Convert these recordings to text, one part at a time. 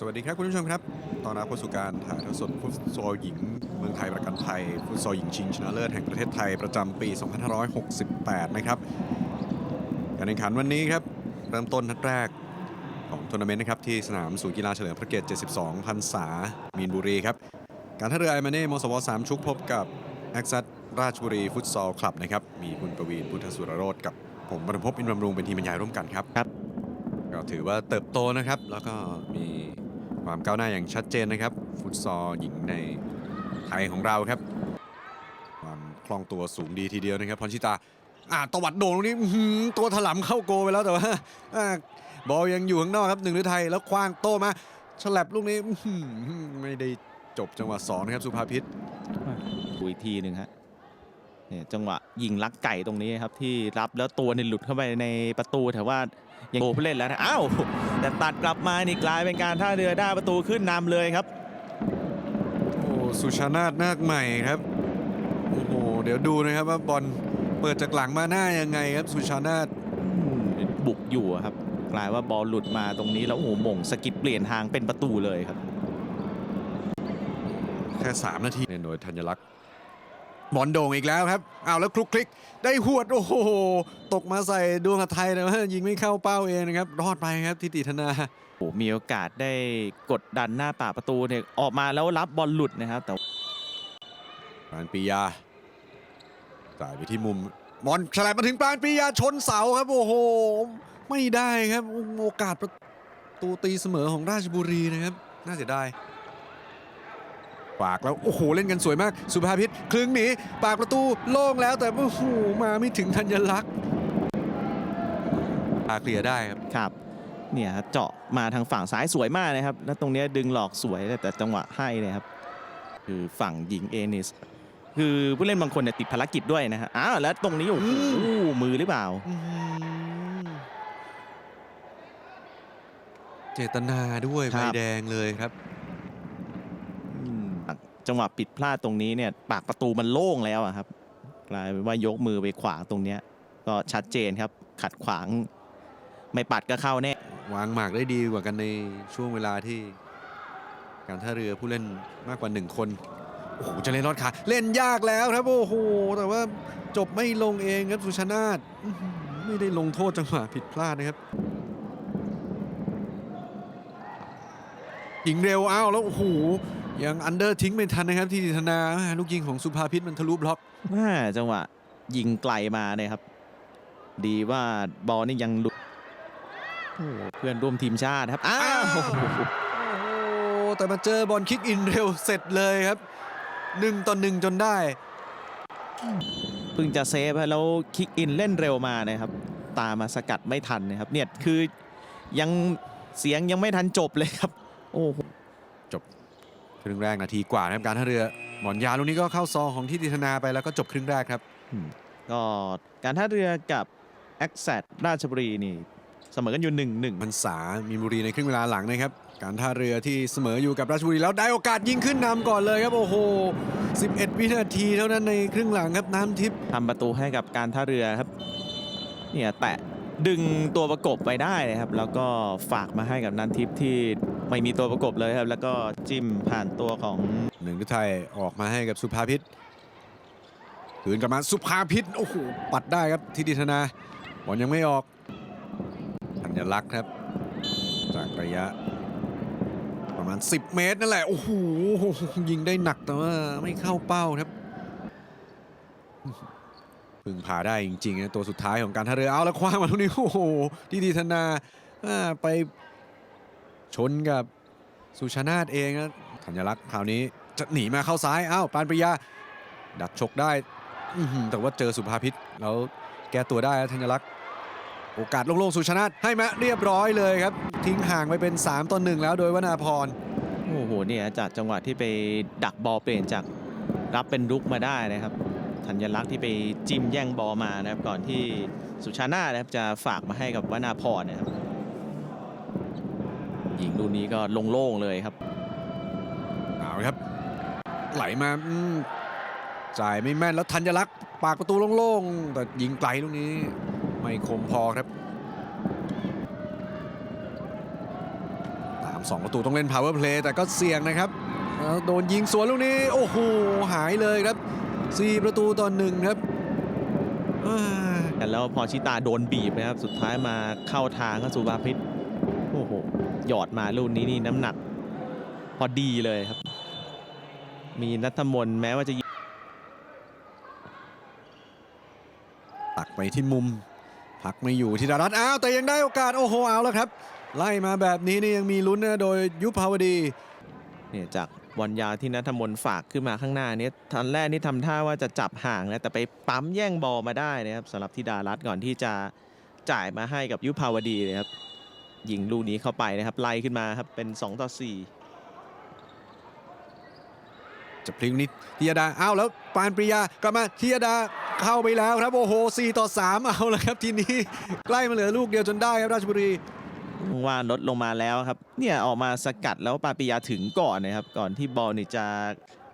สวัสดีครับคุณผู้ชมครับ ตอนรับเข้าสู่การถ่ายทอดสดฟุตซอลหญิง เมืองไทยประกันภัยฟุตซอลหญิงชิงชนะเลิศแห่งประเทศไทยประจำปี 2568 นะครับการแข่งขันวันนี้ครับ เริ่มต้นนัดแรกของทัวร์นาเมนต์นะครับที่สนามศูนย์กีฬาเฉลิมพระเกียรติ 72 พรรษา มีนบุรีครับ การท่าเรือไอมาเน่มสวสามชุกพบกับแอคซัตราชบุรีฟุตซอลคลับนะครับ มีคุณประวีนพุทธสุรโรธกับผมบรรพพอินทร์บำรุงเป็นทีมบรรยายร่วมกันครับ ครับ ก็ถือว่าเติบโตนะครับ แล้วก็มี ความก้าวหน้าอย่างชัดเจนนะครับ ฟุตซอลหญิงในไทยของเราครับ ความคล่องตัวสูงดีทีเดียวนะครับพรชิตาอ่าตวัดโด่งตรงนี้ตัวถลำเข้าโกไปแล้วแต่ว่าบอลยังอยู่ข้างนอกครับหนึ่งฤทัยแล้วคว้างโต้มาฉลับลูกนี้ไม่ได้จบจังหวะสองนะครับสุภาพิษดูอีกทีหนึ่งฮะ เนี่ยจังหวะยิงลักไก่ตรงนี้ครับที่รับแล้วตัวเนี่ยหลุดเข้าไปในประตูแต่ว่ายังโกผู้เล่นแล้วนะอ้าวแต่ตัดกลับมานี่กลายเป็นการท่าเรือได้ประตูขึ้นนำเลยครับโอ้สุชานาทนาคใหม่ครับโอ้โหเดี๋ยวดูนะครับว่าบอลเปิดจากหลังมาหน้ายังไงครับสุชานาทอืมบุกอยู่อะครับกลายว่าบอลหลุดมาตรงนี้แล้วโอ้โหหม่งสกิดเปลี่ยนทางเป็นประตูเลยครับ แค่ 3 นาทีเล่นโดยธัญลักษณ์ บอลโด่งอีกแล้วครับอ้าวแล้วคลุกคลิก ได้หวด โอ้โห ตกมาใส่ดวงอาไทยแต่ว่ายิงไม่เข้าเป้าเองนะครับ รอดไปครับทิติธนาโอ้โหมีโอกาสได้กดดันหน้าป่ากประตูเนี่ยออกมาแล้วรับบอลหลุดนะครับ แต่ปานปียาจ่ายไปที่มุมบอลฉลับมาถึงปานปียาชนเสาครับ โอ้โห ไม่ได้ครับโอกาสประตูตีเสมอของราชบุรีนะครับ น่าเสียดาย ปากแล้ว โอ้โห เล่นกันสวยมาก สุภาพิษคลึงหนีปากประตูโล่งแล้วแต่โอ้โหมาไม่ถึงธัญลักษณ์ปาเคลียร์ได้ครับครับเนี่ยเจาะมาทางฝั่งซ้ายสวยมากนะครับ แล้วตรงเนี้ยดึงหลอกสวยแต่แต่จังหวะให้เนยครับ คือฝั่งหญิงเอนิสคือผู้เล่นบางคนเนี่ยติดภารกิจด้วยนะฮะอ้าวแล้วตรงนี้โอ้โหอืมือหรือเปล่าอื้อหือเจตนาด้วยคใบรับ แดงเลยครับอืม จังหวะปิดพลาดตรงนี้เนี่ยปากประตูมันโล่งแล้วครับกลายเป็นว่ายกมือไปขวางตรงเนี้ยก็ชัดเจนครับขัดขวาง ไม่ปัดก็เข้าแน่วางหมากได้ดีกว่ากันในช่วงเวลาที่ การท่าเรือผู้เล่นมากกว่าหนึ่งคนโอ้โหจะเล่นรอดขาเล่นยากแล้วครับโอ้โหแต่ว่าจบไม่ลงเองครับสุชานาทอื้อหือไม่ได้ลงโทษจังหวะผิดพลาดนะครับ ยิงเร็วอ้าวแล้วโอ้โหยังอันเดอร์ทิ้งไม่ทันนะครับที่ธนาลูกยิงของสุภาพิษมันทะลุบล็อกแม่จังหวะยิงไกลมาเนี่ยครับ ดีว่าบอลนี่ยังหลุดโอ้โหเพื่อนร่วมทีมชาติครับอ้าวอ้าวโอ้โหแต่มาเจอบอลคิกอินเร็วเสร็จเลยครับหนึ่งต่อหนึ่งจนได้เพิ่งจะเซฟฮะแล้วคิกอินเล่นเร็วมานะครับ ตามมาสกัดไม่ทันนะครับเนี่ยคือยังเสียงยังไม่ทันจบเลยครับ โอ้โหครึ่งแรกนาทีกว่านะครับการท่าเรือหมอนยาลูกนี้ก็เข้าซองของที่ติธนาไปแล้วก็จบครึ่งแรกครับก็การท่าเรือกับแอคแซดราชบุรีนี่เสมอกันอยู่หนึ่งหนึ่งมันสามีนบุรีในครึ่งเวลาหลังนะครับ การท่าเรือที่เสมออยู่กับราชบุรีแล้วได้โอกาสยิงขึ้นนำก่อนเลยครับโอ้โห 11 วินาทีเท่านั้นในครึ่งหลังครับน้ำทิพย์ทำประตูให้กับการท่าเรือครับเนี่ยแตะ ดึงตัวประกบไปได้นะครับ แล้วก็ฝากมาให้กับนันทิพย์ที่ไม่มีตัวประกบเลยครับ แล้วก็จิ้มผ่านตัวของหนึ่งฤทัยออกมาให้กับสุภาพิษคืนกลับมาสุภาพิษโอ้โหปัดได้ครับทิติธนาบอลยังไม่ออกธัญลักษณ์ครับ จากระยะ ประมาณ 10 เมตรนั่นแหละโอ้โหยิงได้หนักแต่ว่าไม่เข้าเป้าครับ พึ่งพาได้จริงๆนะตัวสุดท้ายของการท่าเรือเอาแล้วคว้างมาตรงนี้โอ้โหที่ดีธนาไปชนกับสุชานาทเองนะธัญลักษณ์คราวนี้จะหนีมาเข้าซ้ายอ้าวปานปริยา ดักชกได้แต่ว่าเจอสุภาพิษแล้วแก้ตัวได้ธัญลักษณ์โอกาสโล่งๆสุชานาทให้มาเรียบร้อยเลยครับ ทิ้งห่างไปเป็น 3ต่อ1แล้วโดยวนาพรโอ้โหเนี่ยจากจังหวะที่ไปดักบอลเปลี่ยนจากรับเป็นรุกมาได้นะครับ ธัญลักษณ์ที่ไปจิ้มแย่งบอลมานะครับ ก่อนที่สุชานานะครับจะฝากมาให้กับวนาพรนะครับยิงลูกนี้ก็โล่งๆเลยครับเอาครับ ไหลมาอืจ่ายไม่แม่นแล้วธัญลักษณ์ปากประตูโล่งๆแต่ยิงไกลลูกนี้ไม่คมพอครับตามสองประตูต้องเล่น power play แต่ก็เสี่ยงนะครับโดนยิงสวนลูกนี้ โอ้โหหายเลยครับ 4 ประตูต่อหนึ่งครับอ่าแล้วพอชิตาโดนบีบนะครับ สุดท้ายมาเข้าทางก็สุภาพิษโอ้โหหยอดมาลูกนี้นี่น้ำหนัก พอดีเลยครับ มีนัทมนต์แม้ว่าจะยิงตักไปที่มุม พักไม่อยู่ที่ดารัตอ้าวแต่ยังได้โอกาสโอ้โหเอาแล้วครับ ไล่มาแบบนี้นี่ยังมีลุ้นนะโดยยุพภาวดีเนี่ยจาก บอลยาวที่นัทมน์ฝากขึ้นมาข้างหน้านี่ยทันแรกนี่ทำท่าว่าจะจับห่างนะแต่ไปปั๊มแย่งบอลมาได้นะครับสำหรับธิดารัตก่อนที่จะจ่ายมาให้กับยุพาวดีนะครับยิงลูกนี้เข้าไปนะครับไล่ขึ้นมาครับเป็น 2 ต่อ 4 จะพลิกนิดทิยดาอ้าวแล้วปานปริยากลับมาทิยดาเข้าไปแล้วครับโอ้โห4ต่อ 3 เอาแล้วครับทีนี้ใกล้มาเหลือลูกเดียวจนได้ครับราชบุรี ว่าลดลงมาแล้วครับ เนี่ยออกมาสกัดแล้วปาปิยาถึงก่อนนะครับ ก่อนที่บอลนี่จะ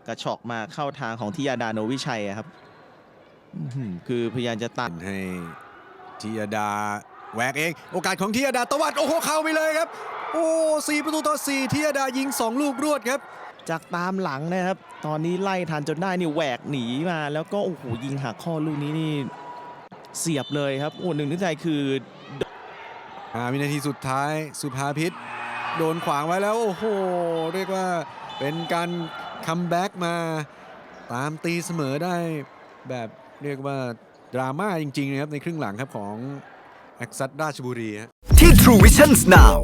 กระชอกมาเข้าทางของทิยาดาโนวิชัยครับคือพยายามจะตัดให้ทิยาดาแหวกเอง โอกาสของทิยาดาตวัดโอ้โหเข้าไปเลยครับ โอ้สี่ประตูต่อสี่ทิยาดายิง 2 ลูกรวดครับ จากตามหลังนะครับ ตอนนี้ไล่ทันจนได้นี่แหวกหนีมาแล้วก็โอ้โหยิงหักข้อลูกนี้นี่เสียบเลยครับโอ้หนึ่งนึกใจคือ อ่าวินาทีสุดท้ายสุภาพิษโดนขวางไว้แล้ว โอ้โห เรียกว่าเป็นการคัมแบ็กมาตามตีเสมอได้แบบเรียกว่า ดราม่าจริง ๆ นะครับ ในครึ่งหลังครับของแอคซัตราชบุรีที่ True Vision Now